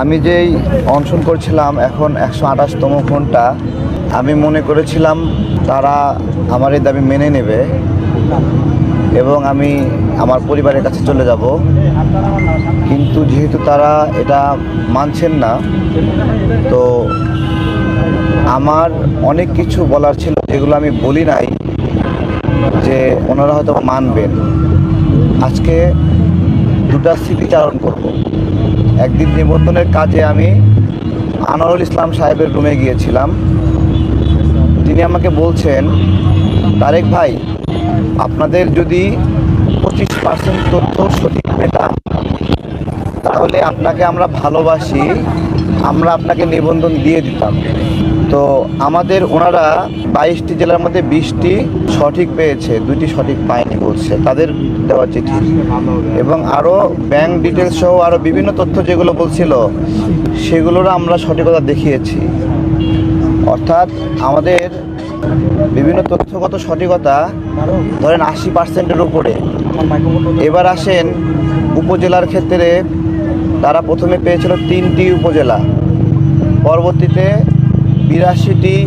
আমি যেই অনশন করছিলাম, এখন একশো আঠাশতম ঘণ্টা আমি মনে করেছিলাম তারা আমার এই দাবি মেনে নেবে এবং আমি আমার পরিবারের কাছে চলে যাব। কিন্তু যেহেতু তারা এটা মানছেন না, তো আমার অনেক কিছু বলার ছিল যেগুলো আমি বলি নাই যে ওনারা হয়তো মানবেন। আজকে দুটা স্মৃতিচারণ করব। একদিন নিবন্ধনের কাজে আমি আনোয়ারুল ইসলাম সাহেবের রুমে গিয়েছিলাম। তিনি আমাকে বলছেন, তারেক ভাই, আপনাদের যদি পঁচিশ পার্সেন্ট তথ্য সঠিক পেতাম তাহলে আপনাকে আমরা ভালোবাসি। আমরা আপনাকে নিবন্ধন দিয়ে দিতাম। তো আমাদের ওনারা বাইশটি জেলার মধ্যে বিশটি সঠিক পেয়েছে, দুইটি সঠিক পায়নি বলছে, তাদের দেওয়া চিঠি। এবং আরও ব্যাংক ডিটেলস সহ আরও বিভিন্ন তথ্য যেগুলো বলছিল, সেগুলোর আমরা সঠিকতা দেখিয়েছি। অর্থাৎ আমাদের বিভিন্ন তথ্যগত সঠিকতা ধরেন আশি পার্সেন্টের উপরে। এবার আসেন উপজেলার ক্ষেত্রে তারা প্রথমে পেয়েছিল তিনটি উপজেলা। পরবর্তীতে বিরাশিটি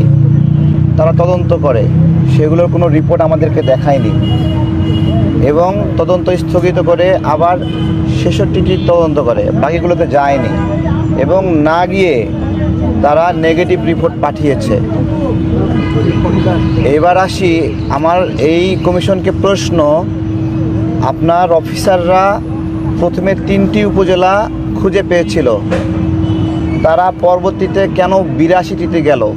তারা তদন্ত করে। সেগুলোর কোনো রিপোর্ট আমাদেরকে দেখায়নি। এবং তদন্ত স্থগিত করে আবার ছেষট্টিটি তদন্ত করে। বাকিগুলোতে যায়নি। এবং না গিয়ে তারা নেগেটিভ রিপোর্ট পাঠিয়েছে। এবার আসি আমার এই কমিশনকে প্রশ্ন, আপনার অফিসাররা প্রথমে তিনটি উপজেলা খুঁজে পেয়েছিল। তারা পরবর্তীতে কেন বিরাশিটিতে গেল?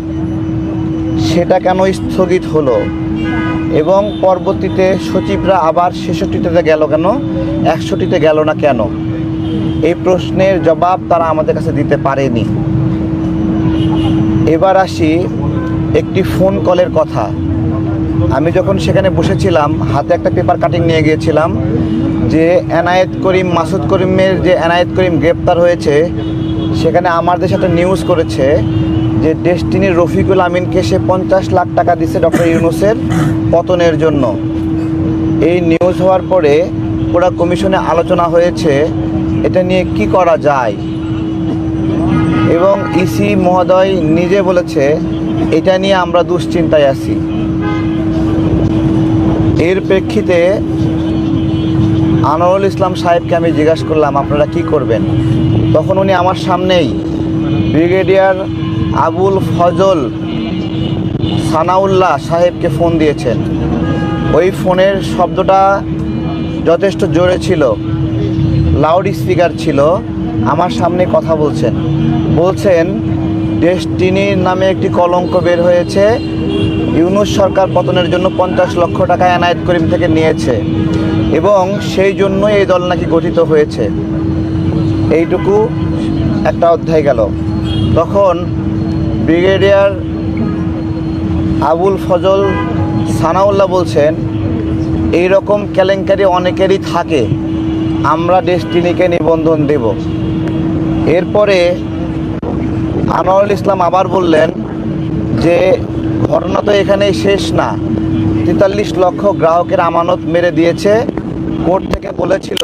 সেটা কেন স্থগিত হলো? এবং পরবর্তীতে সচিবরা আবার ছেষট্টিতে গেল কেন? একশোটিতে গেল না কেন? এই প্রশ্নের জবাব তারা আমাদের কাছে দিতে পারেনি। এবার আসি একটি ফোন কলের কথা। আমি যখন সেখানে বসেছিলাম, হাতে একটা পেপার কাটিং নিয়ে গিয়েছিলাম যে এনায়েত করিম, মাসুদ করিমের যে এনায়েত করিম গ্রেপ্তার হয়েছে, সেখানে আমাদের সাথে নিউজ করেছে যে ডেস্টিনির রফিকুল আমিনকে সে পঞ্চাশ লাখ টাকা দিছে ডক্টর ইউনুসের পতনের জন্য। এই নিউজ হওয়ার পরে পুরা কমিশনে আলোচনা হয়েছে এটা নিয়ে কি করা যায়। এবং ইসি মহোদয় নিজে বলেছে, এটা নিয়ে আমরা দুশ্চিন্তায় আছি। এর প্রেক্ষিতে আনোয়ারুল ইসলাম সাহেবকে আমি জিজ্ঞাসা করলাম, আপনারা কি করবেন? তখন উনি আমার সামনেই ব্রিগেডিয়ার আবুল ফজল সানাউল্লাহ সাহেবকে ফোন দিয়েছেন। ওই ফোনের শব্দটা যথেষ্ট জোরে ছিল লাউড স্পিকার ছিল, আমার সামনে কথা বলছেন। বলছেন ডেস্টিনির নামে একটি কলঙ্ক বের হয়েছে, ইউনুস সরকার পতনের জন্য পঞ্চাশ লক্ষ টাকা এনায়েত করিম থেকে নিয়েছে। এবং সেই জন্যই এই দল নাকি গঠিত হয়েছে। এইটুকু একটা অধ্যায় গেল। তখন ব্রিগেডিয়ার আবুল ফজল সানাউল্লাহ বলছেন এই রকম কেলেঙ্কারি অনেকেরই থাকে। আমরা ডেস্টিনিকে নিবন্ধন দেব। এরপরে আনোয়ারুল ইসলাম আবার বললেন যে, ঘটনা তো এখানেই শেষ না। তেতাল্লিশ লক্ষ গ্রাহকের আমানত মেরে দিয়েছে। কোর্ট থেকে বলেছিল,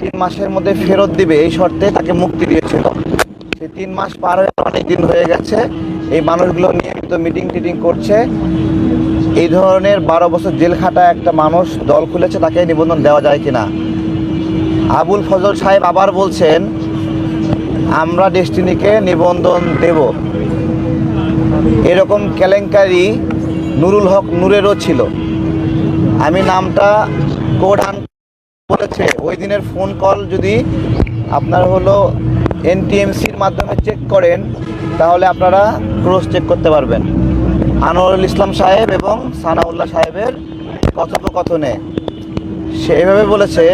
তিন মাসের মধ্যে ফেরত দিবে, এই শর্তে তাকে মুক্তি দিয়েছিল। সেই তিন মাস পার হয়ে অনেক দিন হয়ে গেছে, এই মানুষগুলো নিয়মিত মিটিং টিটিং করছে। এই ধরনের বারো বছর জেল খাটা একটা মানুষ দল খুলেছে, তাকে নিবন্ধন দেওয়া যায় কিনা? আবুল ফজল সাহেব আবার বলছেন, আমরা ডেস্টিনিকে নিবন্ধন দেব। এরকম কেলেঙ্কারি নুরুল হক নূরেরও ছিল। আমি নামটা কোড বলেছে ওই দিনের ফোন কল যদি আপনার হলো এনটিএমসির মাধ্যমে চেক করেন, তাহলে আপনারা ক্রস চেক করতে পারবেন। আনোয়ারুল ইসলাম সাহেব এবং সানাউল্লাহ সাহেবের কথোপকথনে। সে এভাবে বলেছে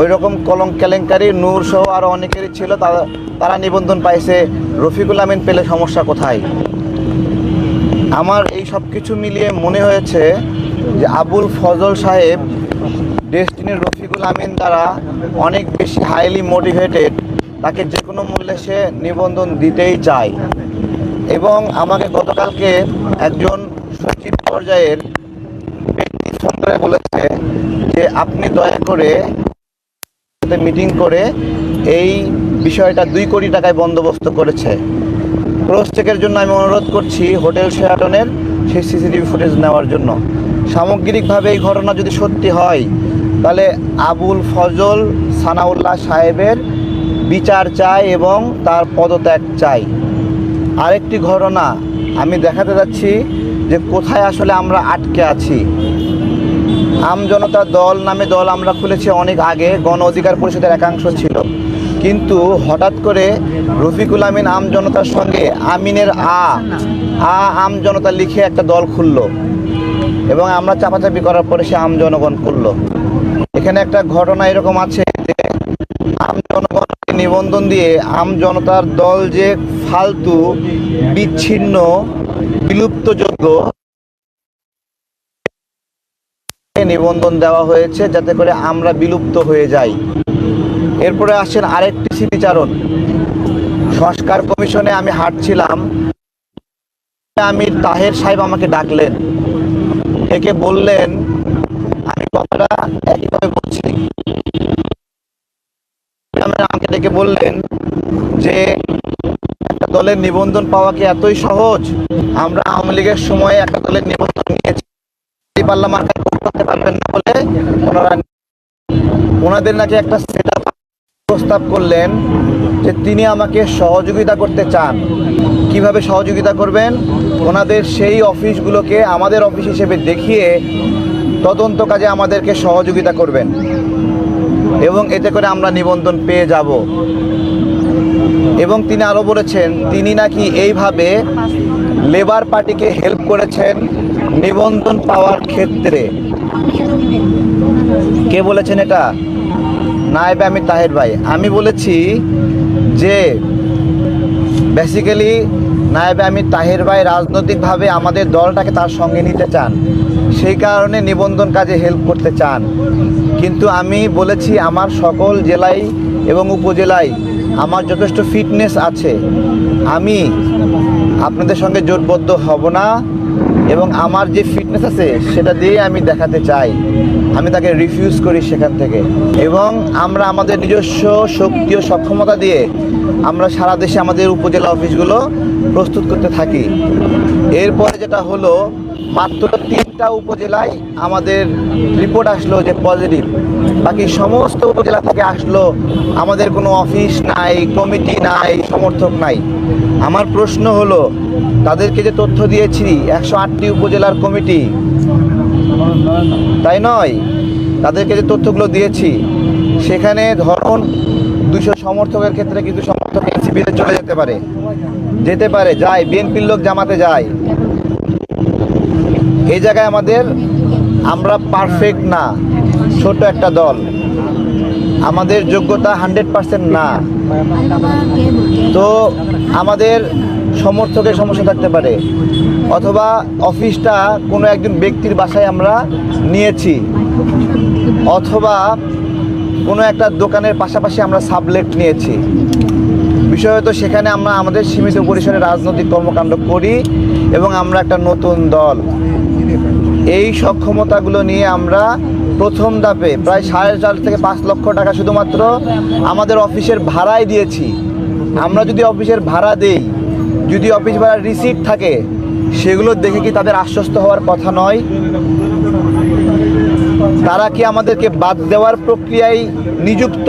ওই রকম কলম কেলেঙ্কারি, নূর সহ আরও অনেকেরই ছিল তারা নিবন্ধন পাইছে, রফিকুল আমিন পেলে সমস্যা কোথায়? আমার এই সব কিছু মিলিয়ে মনে হয়েছে যে আবুল ফজল সাহেব ডেস্টিনির রফিকুল আমিন দ্বারা অনেক বেশি হাইলি মোটিভেটেড তাকে যে কোনো মূল্যে সে নিবন্ধন দিতেই চায়। এবং আমাকে গতকালকে একজন সচিব পর্যায়ের ব্যক্তি ফোন বলেছে যে, আপনি দয়া করে মিটিং করে এই বিষয়টা দুই কোটি টাকায় বন্দোবস্ত করেছে। ক্রস চেকের জন্য আমি অনুরোধ করছি হোটেল শেয়াটনের সেই সিসিটিভি ফুটেজ নেওয়ার জন্য। সামগ্রিকভাবে এই ঘটনা যদি সত্যি হয় তাহলে আবুল ফজল সানাউল্লাহ সাহেবের বিচার চাই এবং তার পদত্যাগ চাই। আরেকটি ঘটনা আমি দেখাতে যাচ্ছি যে কোথায় আসলে আমরা আটকে আছি। আম জনতা দল নামে দল আমরা খুলেছি অনেক আগে, গণ অধিকার পরিষদের একাংশ ছিল। কিন্তু হঠাৎ করে রফিকুল আমিন আম জনতার সঙ্গে আমিনের আ আ আম জনতা লিখে একটা দল খুললো এবং আমরা চাপাচাপি করার পরে সে আম জনগণ করল এখানে একটা ঘটনা এরকম আছে যে আম জনগণকে নিবন্ধন দিয়ে আম জনতার দল যে ফালতু, বিচ্ছিন্ন, বিলুপ্তযোগ্য নিবন্ধন দেওয়া হয়েছে যাতে করে আমরা বিলুপ্ত হয়ে যাই। এরপরে আসেন আরেকটি স্মৃতিচারণ। সংস্কার কমিশনে আমি হাঁটছিলাম। আমি তাহের সাহেব আমাকে ডাকলেন। একে বললেন কথাটা একইভাবে বলছি। আমাকে ডেকে বললেন যে, একটা দলের নিবন্ধন পাওয়া কি এতই সহজ? আমরা আওয়ামী লীগের সময় একটা দলের নিবন্ধন নিয়েছি। করতে পারবেন না বলে ওনারা ওনাদের নাকি একটা সেট প্রস্তাব করলেন যে তিনি আমাকে সহযোগিতা করতে চান। কীভাবে সহযোগিতা করবেন? ওনাদের সেই অফিসগুলোকে আমাদের অফিস হিসেবে দেখিয়ে তদন্ত কাজে আমাদেরকে সহযোগিতা করবেন। এবং এতে করে আমরা নিবন্ধন পেয়ে যাব। এবং তিনি আরও বলেছেন, তিনি নাকি এইভাবে লেবার পার্টিকে হেল্প করেছেন নিবন্ধন পাওয়ার ক্ষেত্রে। কে বলেছেন এটা? নায়েবে আমি তাহের ভাই। আমি বলেছি যে বেসিক্যালি নায়েবে আমি তাহের ভাই রাজনৈতিকভাবে আমাদের দলটাকে তার সঙ্গে নিতে চান। সেই কারণে নিবন্ধন কাজে হেল্প করতে চান। কিন্তু আমি বলেছি, আমার সকল জেলায় এবং উপজেলায় আমার যথেষ্ট ফিটনেস আছে। আমি আপনাদের সঙ্গে জোটবদ্ধ হব না এবং আমার যে ফিটনেস আছে, সেটা দিয়ে আমি দেখাতে চাই। আমি তাকে রিফিউজ করি সেখান থেকে। এবং আমরা আমাদের নিজস্ব শক্তি ও সক্ষমতা দিয়ে আমরা সারা দেশে আমাদের উপজেলা অফিসগুলো প্রস্তুত করতে থাকি। এরপরে যেটা হলো মাত্র তিনটা উপজেলায় আমাদের রিপোর্ট আসলো যে পজিটিভ বাকি সমস্ত উপজেলা থেকে আসলো, আমাদের কোনো অফিস নাই কমিটি নাই, সমর্থক নাই। আমার প্রশ্ন হলো, তাদেরকে যে তথ্য দিয়েছি, একশো আটটি উপজেলার কমিটি তাই নয়? তাদেরকে যে তথ্যগুলো দিয়েছি, সেখানে ধরুন দুশো সমর্থকের ক্ষেত্রে কিন্তু সমর্থক এনসিপিতে চলে যেতে পারে। যেতে পারে, যায়, বিএনপির লোক জামাতে যায়। এই জায়গায় আমাদের আমরা পারফেক্ট না। ছোট একটা দল। আমাদের যোগ্যতা হান্ড্রেড পার্সেন্ট না। তো আমাদের সমর্থকের সমস্যা থাকতে পারে। অথবা অফিসটা কোনো একজন ব্যক্তির বাসায় আমরা নিয়েছি। অথবা কোনো একটা দোকানের পাশাপাশি আমরা সাবলেট নিয়েছি। বিষয় হয়তো সেখানে আমরা আমাদের সীমিত পরিসরে রাজনৈতিক কর্মকাণ্ড করি এবং আমরা একটা নতুন দল। এই সক্ষমতাগুলো নিয়ে আমরা প্রথম ধাপে প্রায় সাড়ে চার থেকে পাঁচ লক্ষ টাকা শুধুমাত্র আমাদের অফিসের ভাড়াই দিয়েছি। আমরা যদি অফিসের ভাড়া দেই, যদি অফিস ভাড়ার রিসিট থাকে, সেগুলো দেখে কি তাদের আশ্বস্ত হওয়ার কথা নয়? তারা কি আমাদেরকে বাদ দেওয়ার প্রক্রিয়ায় নিযুক্ত?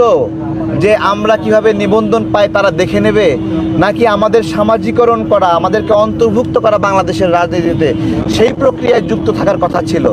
যে আমরা কীভাবে নিবন্ধন পাই তারা দেখে নেবে? নাকি আমাদের সামাজিকরণ করা, আমাদেরকে অন্তর্ভুক্ত করা বাংলাদেশের রাজনীতিতে সেই প্রক্রিয়ায় যুক্ত থাকার কথা ছিল?